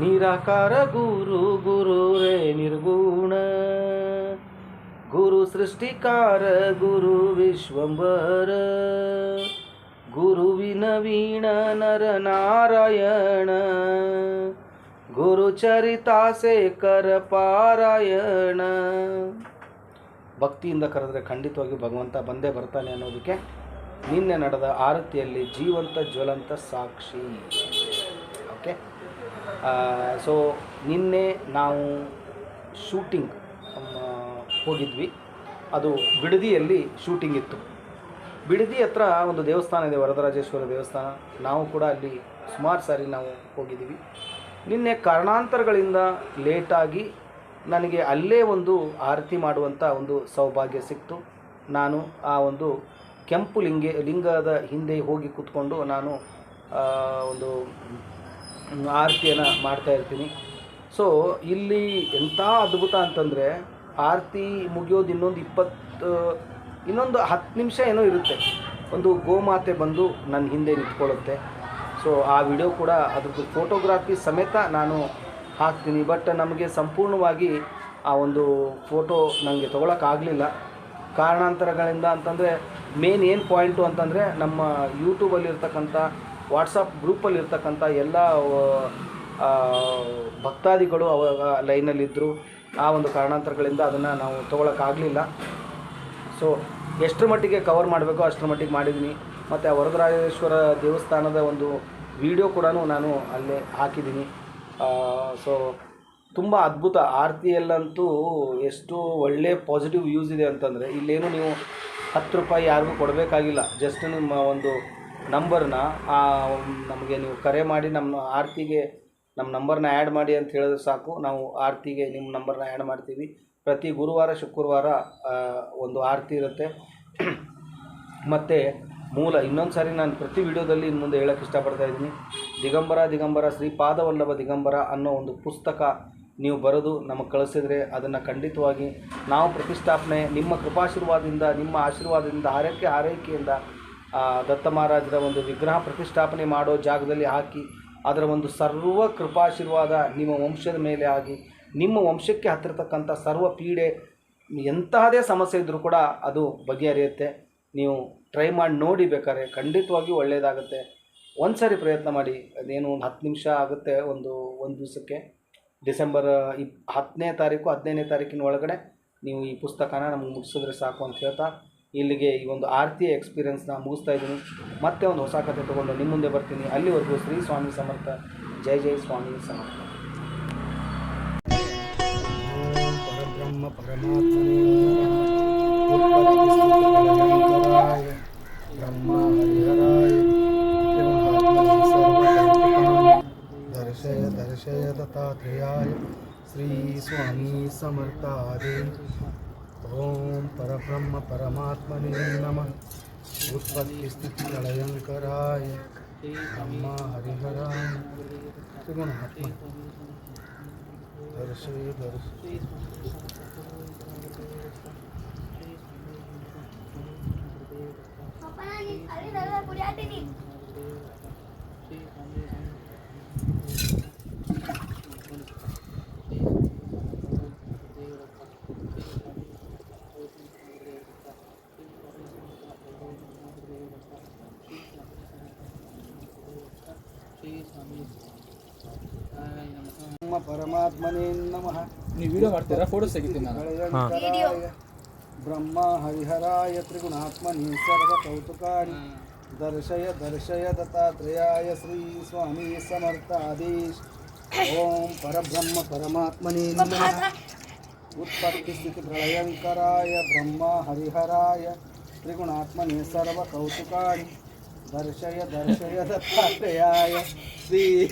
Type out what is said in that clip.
ನಿರಾಕಾರ ಗುರು ಗುರು ರೇ ನಿರ್ಗುಣ. ಗುರು ಸೃಷ್ಟಿಕಾರ ಗುರು ವಿಶ್ವಂಬರ ಗುರುವಿನ ವೀಣ ನರ ನಾರಾಯಣ. ಗುರು ಚರಿತಾಸೇಕರ ಪಾರಾಯಣ. ಭಕ್ತಿಯಿಂದ ಕರೆದ್ರೆ ಖಂಡಿತವಾಗಿ ಭಗವಂತ ಬಂದೇ ಬರ್ತಾನೆ ಅನ್ನೋದಕ್ಕೆ ನಿನ್ನೆ ನಡೆದ ಆರತಿಯಲ್ಲಿ ಜೀವಂತ ಜ್ವಲಂತ ಸಾಕ್ಷಿ. ಓಕೆ ಸೊ ನಿನ್ನೆ ನಾವು ಶೂಟಿಂಗ್ ಹೋಗಿದ್ವಿ. ಅದು ಬಿಡದಿಯಲ್ಲಿ ಶೂಟಿಂಗ್ ಇತ್ತು. ಬಿಡದಿ ಹತ್ರ ಒಂದು ದೇವಸ್ಥಾನ ಇದೆ, ವರದರಾಜೇಶ್ವರ ದೇವಸ್ಥಾನ. ನಾವು ಕೂಡ ಅಲ್ಲಿ ಸುಮಾರು ಸಾರಿ ನಾವು ಹೋಗಿದ್ದೀವಿ. ನಿನ್ನೆ ಕಾರಣಾಂತರಗಳಿಂದ ಲೇಟಾಗಿ ನನಗೆ ಅಲ್ಲೇ ಒಂದು ಆರತಿ ಮಾಡುವಂಥ ಒಂದು ಸೌಭಾಗ್ಯ ಸಿಕ್ತು. ನಾನು ಆ ಒಂದು ಕೆಂಪು ಲಿಂಗೆ, ಲಿಂಗದ ಹಿಂದೆ ಹೋಗಿ ಕೂತ್ಕೊಂಡು ನಾನು ಒಂದು ಆರತಿಯನ್ನು ಮಾಡ್ತಾ ಇರ್ತೀನಿ. ಸೊ ಇಲ್ಲಿ ಎಂಥ ಅದ್ಭುತ ಅಂತಂದರೆ ಆರತಿ ಮುಗಿಯೋದು ಇನ್ನೊಂದು ಇಪ್ಪತ್ತು, ಇನ್ನೊಂದು ಹತ್ತು ನಿಮಿಷ ಏನೋ ಇರುತ್ತೆ. ಒಂದು ಗೋಮಾತೆ ಬಂದು ನನ್ನ ಹಿಂದೆ ನಿಂತ್ಕೊಳ್ಳುತ್ತೆ. ಸೊ ಆ ವಿಡಿಯೋ ಕೂಡ ಅದ್ರದ್ದು ಫೋಟೋಗ್ರಾಫಿ ಸಮೇತ ನಾನು ಹಾಕ್ತೀನಿ. ಬಟ್ ನಮಗೆ ಸಂಪೂರ್ಣವಾಗಿ ಆ ಒಂದು ಫೋಟೋ ನನಗೆ ತೊಗೊಳಕ್ಕಾಗಲಿಲ್ಲ ಕಾರಣಾಂತರಗಳಿಂದ ಅಂತಂದರೆ ಮೇನ್ ಏನು ಪಾಯಿಂಟು ಅಂತಂದರೆ, ನಮ್ಮ ಯೂಟ್ಯೂಬಲ್ಲಿರ್ತಕ್ಕಂಥ ವಾಟ್ಸಪ್ ಗ್ರೂಪಲ್ಲಿರ್ತಕ್ಕಂಥ ಎಲ್ಲ ಆ, ಭಕ್ತಾದಿಗಳು ಅವಾಗ ಲೈನಲ್ಲಿದ್ದರು ಆ ಒಂದು ಕಾರಣಾಂತರಗಳಿಂದ ಅದನ್ನು ನಾವು ತೊಗೊಳಕ್ಕಾಗಲಿಲ್ಲ. ಸೊ ಎಷ್ಟರ ಮಟ್ಟಿಗೆ ಕವರ್ ಮಾಡಬೇಕೋ ಅಷ್ಟರ ಮಟ್ಟಿಗೆ ಮಾಡಿದ್ದೀನಿ ಮತ್ತು ಆ ವರದರಾಜೇಶ್ವರ ದೇವಸ್ಥಾನದ ಒಂದು ವಿಡಿಯೋ ಕೂಡ ನಾನು ಅಲ್ಲೇ ಹಾಕಿದ್ದೀನಿ ಸೊ ತುಂಬ ಅದ್ಭುತ ಆರತಿಯಲ್ಲಂತೂ ಎಷ್ಟು ಒಳ್ಳೆ ಪಾಸಿಟಿವ್ ಯೂಸ್ ಇದೆ ಅಂತಂದರೆ ಇಲ್ಲೇನು ನೀವು ಹತ್ತು ರೂಪಾಯಿ ಯಾರಿಗೂ ಕೊಡಬೇಕಾಗಿಲ್ಲ. ಜಸ್ಟ್ ನಿಮ್ಮ ಒಂದು ನಂಬರ್ನ ನಮಗೆ ನೀವು ಕರೆ ಮಾಡಿ ನಮ್ಮ ಆರತಿಗೆ ನಮ್ಮ ನಂಬರ್ನ ಆ್ಯಡ್ ಮಾಡಿ ಅಂತ ಹೇಳಿದ್ರೆ ಸಾಕು. ನಾವು ಆರತಿಗೆ ನಿಮ್ಮ ನಂಬರ್ನ ಆ್ಯಡ್ ಮಾಡ್ತೀವಿ. ಪ್ರತಿ ಗುರುವಾರ, ಶುಕ್ರವಾರ ಒಂದು ಆರತಿ ಇರುತ್ತೆ. ಮತ್ತು ಮೂಲ ಇನ್ನೊಂದು ಸಾರಿ ನಾನು ಪ್ರತಿ ವಿಡಿಯೋದಲ್ಲಿ ಇನ್ನು ಮುಂದೆ ಹೇಳೋಕ್ಕೆ ಇಷ್ಟಪಡ್ತಾ ಇದ್ದೀನಿ. ದಿಗಂಬರ ದಿಗಂಬರ, ಶ್ರೀ ಪಾದವಲ್ಲಭ ದಿಗಂಬರ ಅನ್ನೋ ಒಂದು ಪುಸ್ತಕ ನೀವು ಬರೆದು ನಮಗೆ ಕಳಿಸಿದರೆ ಅದನ್ನು ಖಂಡಿತವಾಗಿ ನಾವು ಪ್ರತಿಷ್ಠಾಪನೆ, ನಿಮ್ಮ ಕೃಪಾಶೀರ್ವಾದದಿಂದ, ನಿಮ್ಮ ಆಶೀರ್ವಾದದಿಂದ, ಆರೈಕೆ, ಆರೈಕೆಯಿಂದ ದತ್ತ ಮಹಾರಾಜರ ಒಂದು ವಿಗ್ರಹ ಪ್ರತಿಷ್ಠಾಪನೆ ಮಾಡೋ ಜಾಗದಲ್ಲಿ ಹಾಕಿ ಅದರ ಒಂದು ಸರ್ವ ಕೃಪಾಶೀರ್ವಾದ ನಿಮ್ಮ ವಂಶದ ಮೇಲೆ ಆಗಿ, ನಿಮ್ಮ ವಂಶಕ್ಕೆ ಹತ್ತಿರತಕ್ಕಂಥ ಸರ್ವ ಪೀಡೆ, ಎಂತಹದೇ ಸಮಸ್ಯೆ ಇದ್ದರೂ ಕೂಡ ಅದು ಬಗೆಹರಿಯುತ್ತೆ. ನೀವು ಟ್ರೈ ಮಾಡಿ ನೋಡಿ ಬೇಕಾದ್ರೆ ಖಂಡಿತವಾಗಿಯೂ ಒಳ್ಳೆಯದಾಗುತ್ತೆ. ಒಂದು ಸಾರಿ ಪ್ರಯತ್ನ ಮಾಡಿ, ಅದೇನು ಒಂದು ಹತ್ತು ನಿಮಿಷ ಆಗುತ್ತೆ ಒಂದು ಒಂದು ದಿವಸಕ್ಕೆ. ಡಿಸೆಂಬರ್ ಇಪ್ ಹತ್ತನೇ ತಾರೀಕು, ಹದಿನೈದನೇ ತಾರೀಕಿನ ಒಳಗಡೆ ನೀವು ಈ ಪುಸ್ತಕನ ನಮಗೆ ಮುಗಿಸಿದ್ರೆ ಸಾಕು ಅಂತ ಹೇಳ್ತಾ ಇಲ್ಲಿಗೆ ಈ ಒಂದು ಆರತಿ ಎಕ್ಸ್ಪೀರಿಯನ್ಸ್ನ ಮುಗಿಸ್ತಾ ಇದ್ದೀನಿ. ಮತ್ತೆ ಒಂದು ಹೊಸ ಕಥೆ ತೊಗೊಂಡು ನಿಮ್ಮ ಮುಂದೆ ಬರ್ತೀನಿ. ಅಲ್ಲಿವರೆಗೂ ಶ್ರೀ ಸ್ವಾಮಿ ಸಮರ್ಥ. ಜೈ ಜೈ ಸ್ವಾಮಿ ಸಮರ್ಥ. ಪರಬ್ರಹ್ಮ ಪರಮಾತ್ಮನೇ. ಬ್ರಹ್ಮ ಹರಿಹರಾಯ ಶ್ರೀ ஓம் பரபிரம்ம பரமாத்மனே நம. உற்பத்தி ஸ்திதி பிரளயங்கராய அம்மா ஹரிஹராய. திருமண ஆத்மா. தரிசி தரிசி. ಪರಮಾತ್ಮನೇ ನಮಃ ನೀವು ವಿಡಿಯೋ ಮಾಡ್ತೀರಾ? ಫೋಟೋಸ್ ತೆಗಿತೀನಿ ನಾನು. ಗಣಯಂಕರಾಯ ಬ್ರಹ್ಮ ಹರಿಹರಾಯ ತ್ರಿಗುಣಾತ್ಮನಿ ಸರ್ವ ಕೌತುಕಾನಿ. ದರ್ಶಯ ದರ್ಶಯ ದತ್ತಾತ್ರೇಯಾಯ ಶ್ರೀ ಸ್ವಾಮಿ ಸಮರ್ಥಾದೀಶ್ ಓಂ ಪರಬ್ರಹ್ಮ ಪರಮಾತ್ಮನೇ ನಮಃ. ಉತ್ಪತ್ತಿ ಸ್ಥಿತಿ ಪ್ರಳಯಂಕರಾಯ ಬ್ರಹ್ಮ ಹರಿಹರಾಯ ತ್ರಿಗುಣಾತ್ಮನಿ ಸರ್ವ Dar şey ya, dar şey ya ya. Si.